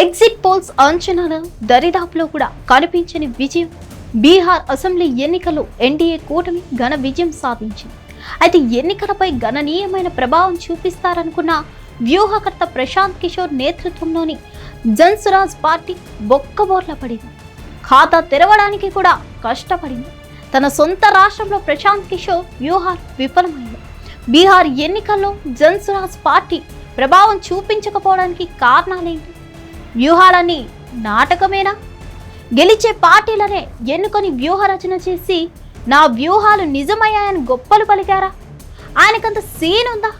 Exit polls అంచనాల దరిదాపులో కూడా కనిపించని విజయం. బీహార్ అసెంబ్లీ ఎన్నికల్లో ఎన్డీఏ కూటమి ఘన విజయం సాధించింది. అయితే ఎన్నికలపై గణనీయమైన ప్రభావం చూపిస్తారనుకున్న వ్యూహకర్త ప్రశాంత్ కిషోర్ నేతృత్వంలోని జన్సురాజ్ పార్టీ బొక్కబోర్ల పడింది. ఖాతా తెరవడానికి కూడా కష్టపడింది. తన సొంత రాష్ట్రంలో ప్రశాంత్ కిషోర్ వ్యూహాలు విఫలమైంది బీహార్ ఎన్నికల్లో జన్సురాజ్ పార్టీ ప్రభావం చూపించకపోవడానికి కారణాలేంటి? వ్యూహాలన్నీ నాటకమేనా? గెలిచే పార్టీలనే ఎన్నుకొని వ్యూహ రచన చేసి నా వ్యూహాలు నిజమయ్యాయని గొప్పలు పలికారా? ఆయనకంత సీన్ ఉందా?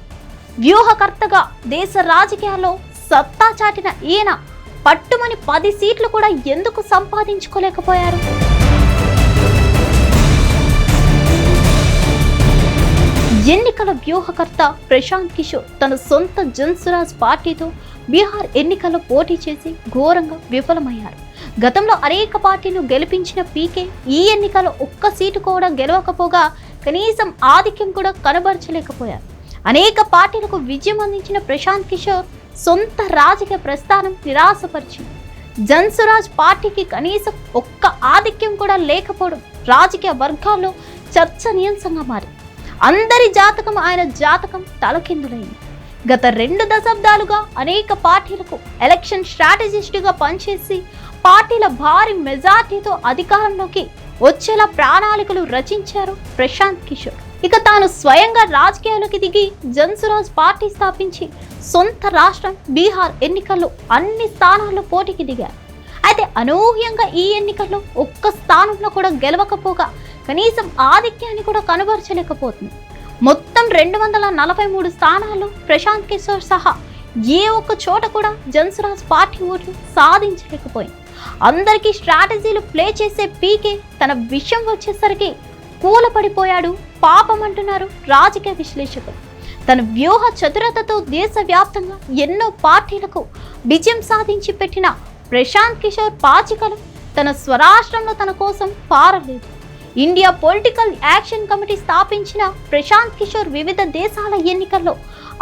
వ్యూహకర్తగా దేశ రాజకీయాల్లో సత్తా చాటిన ఈయన పట్టుమని పది సీట్లు కూడా ఎందుకు సంపాదించుకోలేకపోయారు? ఎన్నికల వ్యూహకర్త ప్రశాంత్ కిషోర్ తన సొంత జన్సురాజ్ పార్టీతో బీహార్ ఎన్నికల్లో పోటీ చేసి ఘోరంగా విఫలమయ్యారు. గతంలో అనేక పార్టీలు గెలిపించిన పీకే ఈ ఎన్నికలో ఒక్క సీటు కూడా గెలవకపోగా కనీసం ఆధిక్యం కూడా కనబరచలేకపోయారు. అనేక పార్టీలకు విజయం అందించిన ప్రశాంత్ కిషోర్ సొంత రాజకీయ ప్రస్థానం నిరాశపరిచింది జన్సురాజ్ పార్టీకి కనీసం ఒక్క ఆధిక్యం కూడా లేకపోవడం రాజకీయ వర్గాల్లో చర్చనీయాంశంగా మారింది. అందరి జాతకం ఆయన జాతకం తలకిందులైంది గత రెండు దశాబ్దాలుగా అనేక పార్టీలకు ఎలక్షన్ స్ట్రాటజిస్ట్గా పనిచేసి పార్టీల భారీ మెజార్టీతో అధికారంలోకి వచ్చేలా ప్రణాళికలు రచించారు ప్రశాంత్ కిషోర్. ఇక తాను స్వయంగా రాజకీయాల్లోకి దిగి జన్సురాజ్ పార్టీ స్థాపించి సొంత రాష్ట్రం బీహార్ ఎన్నికల్లో అన్ని స్థానాల్లో పోటీకి దిగారు. అయితే అనూహ్యంగా ఈ ఎన్నికల్లో ఒక్క స్థానంలో కూడా గెలవకపోగా కనీసం ఆధిక్యాన్ని కూడా కనబరచలేకపోతుంది. మొత్తం రెండు వందల నలభై మూడు స్థానాలు ప్రశాంత్ కిషోర్ సహా ఏ ఒక్క చోట కూడా జన్సురాజ్ పార్టీ ఓట్లు సాధించలేకపోయింది. అందరికీ స్ట్రాటజీలు ప్లే చేసే పీకే తన విషయం వచ్చేసరికి కూలపడిపోయాడు పాపం అంటున్నారు రాజకీయ విశ్లేషకులు. తన వ్యూహ చతురతతో దేశవ్యాప్తంగా ఎన్నో పార్టీలకు విజయం సాధించి పెట్టిన ప్రశాంత్ కిషోర్ పాచికలు తన స్వరాష్ట్రంలో తన కోసం పారలేదు. ఇండియా పొలిటికల్ యాక్షన్ కమిటీ స్థాపించిన ప్రశాంత్ కిషోర్ వివిధ దేశాల ఎన్నికల్లో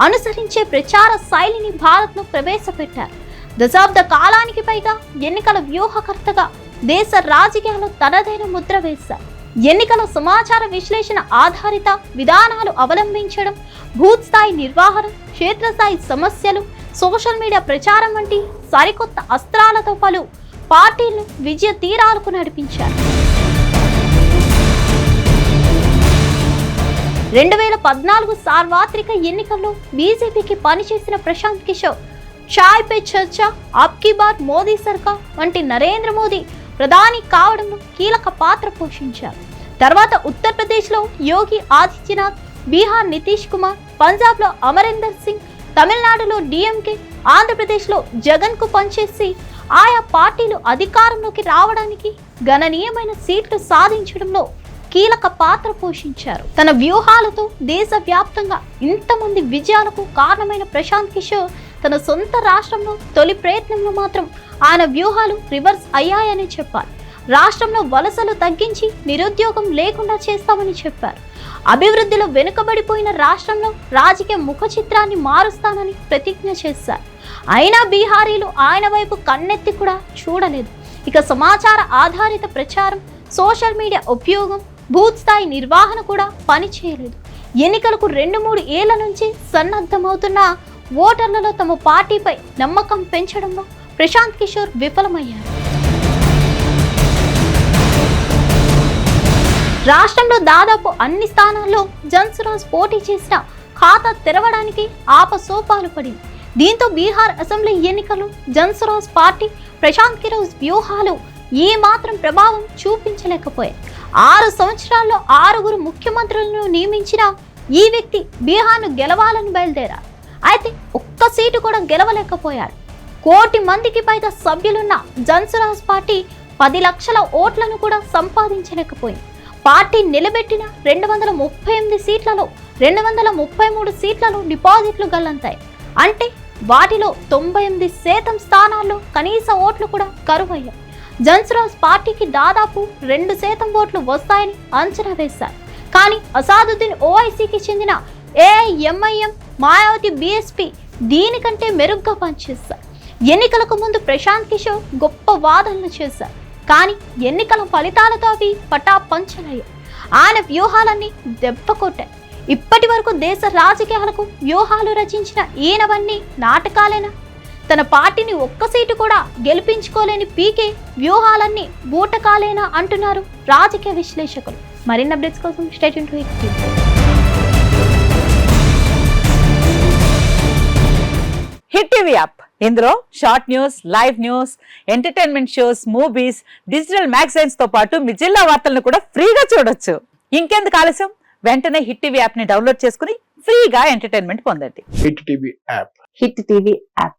అనుసరించే ప్రచార శైలిని భారత్లో ప్రవేశపెట్టారు. దశాబ్ద కాలానికి పైగా ఎన్నికల వ్యూహకర్తగా దేశ రాజకీయాల్లో తనదైన ముద్ర వేశారు. ఎన్నికల సమాచార విశ్లేషణ ఆధారిత విధానాలు అవలంబించడం బూత్ స్థాయి నిర్వహణ క్షేత్రస్థాయి సమస్యలు సోషల్ మీడియా ప్రచారం వంటి సరికొత్త అస్త్రాలతో పలు పార్టీలను విజయ తీరాలకు నడిపించారు. రెండు వేల పద్నాలుగు సార్వత్రిక ఎన్నికల్లో బీజేపీకి పనిచేసిన ప్రశాంత్ కిషోర్ చాయ్ పే చర్చ అబ్కి బార్ మోదీ సర్కార్ వంటి నరేంద్ర మోదీ ప్రధాని కావడంలో కీలక పాత్ర పోషించారు. తర్వాత ఉత్తరప్రదేశ్లో యోగి ఆదిత్యనాథ్ బీహార్ నితీష్ కుమార్ పంజాబ్లో అమరేందర్ సింగ్ తమిళనాడులో డిఎంకే ఆంధ్రప్రదేశ్లో జగన్కు పనిచేసి ఆయా పార్టీలు అధికారంలోకి రావడానికి గణనీయమైన సీట్లు సాధించడంలో కీలక పాత్ర పోషించారు. తన వ్యూహాలతో దేశవ్యాప్తంగా ఇంతమంది విజయాలకు కారణమైన ప్రశాంత్ కిషోర్ తన సొంత రాష్ట్రంలో తొలి ప్రయత్నంలో మాత్రం ఆయన వ్యూహాలు రివర్స్ అయ్యాయని చెప్పాలి రాష్ట్రంలో వలసలు తగ్గించి నిరుద్యోగం లేకుండా చేస్తామని చెప్పారు. అభివృద్ధిలో వెనుకబడిపోయిన రాష్ట్రంలో రాజకీయ ముఖ చిత్రాన్ని మారుస్తానని ప్రతిజ్ఞ చేశారు. అయినా బీహారీలు ఆయన వైపు కన్నెత్తి కూడా చూడలేదు. ఇక సమాచార ఆధారిత ప్రచారం సోషల్ మీడియా ఉపయోగం బూత్ స్థాయి నిర్వహణ కూడా పనిచేయలేదు ఎన్నికలకు రెండు మూడు ఏళ్ళ నుంచి సన్నద్ధమవుతున్న ఓటర్లలో తమ పార్టీపై నమ్మకం పెంచడంలో ప్రశాంత్ కిషోర్ విఫలమయ్యారు. రాష్ట్రంలో దాదాపు అన్ని స్థానాల్లో జన్సురాజ్ పోటీ చేసిన ఖాతా తెరవడానికి ఆపసోపాలు పడింది. దీంతో బీహార్ అసెంబ్లీ ఎన్నికలు జన్సురాజ్ పార్టీ ప్రశాంత్ కిరోజ్ వ్యూహాలు ఏమాత్రం ప్రభావం చూపించలేకపోయాయి. ఆరు సంవత్సరాల్లో ఆరుగురు ముఖ్యమంత్రులను నియమించిన ఈ వ్యక్తి బీహార్ను గెలవాలని బయలుదేరారు. అయితే ఒక్క సీటు కూడా గెలవలేకపోయాడు. కోటి మందికి పైగా సభ్యులున్న జన్సురాజ్ పార్టీ పది లక్షల ఓట్లను కూడా సంపాదించలేకపోయింది. పార్టీ నిలబెట్టిన రెండు వందల ముప్పై ఎనిమిది సీట్లలో రెండు వందల ముప్పై మూడు సీట్లలో డిపాజిట్లు గల్లంతాయి. అంటే వాటిలో తొంభై ఎనిమిది శాతం స్థానాల్లో కనీస ఓట్లు కూడా కరువయ్యాయి. జన్స్రాజ్ పార్టీకి దాదాపు రెండు శాతం ఓట్లు వస్తాయని అంచనా వేశారు. కానీ అసాదుద్దీన్ ఓఐసీకి చెందిన ఏఐఎంఐఎం మాయావతి బీఎస్పీ దీనికంటే మెరుగ్గా పనిచేశారు. ఎన్నికలకు ముందు ప్రశాంత్ కిషోర్ గొప్ప వాదనలు చేశారు. కానీ ఎన్నికల ఫలితాలతో అవి పటాపంచలయ్యాయి. ఆయన వ్యూహాలన్నీ దెబ్బకొట్టాయి. ఇప్పటి వరకు దేశ రాజకీయాలకు వ్యూహాలు రచించిన ఈయనవన్నీ నాటకాలేనా? తన పార్టీని ఒక్క సీటు కూడా గెలిపించుకోలేని పీకే వ్యూహాలన్నీ బూటకాలేనా అంటున్నారు రాజకీయ విశ్లేషకులు. మరిన్ని అప్డేట్స్ కోసం state to hit TV. App. ఇందులో short news live news entertainment shows movies digital మ్యాగజైన్స్తో పాటు మీ జిల్లా వార్తలను కూడా ఫ్రీగా చూడొచ్చు. ఇంకెందుకు ఆలస్యం? వెంటనే హిట్ టీవీ యాప్ని డౌన్లోడ్ చేసుకుని ఫ్రీగా ఎంటర్టైన్మెంట్ పొందండి. Hit TV app. Hit TV app.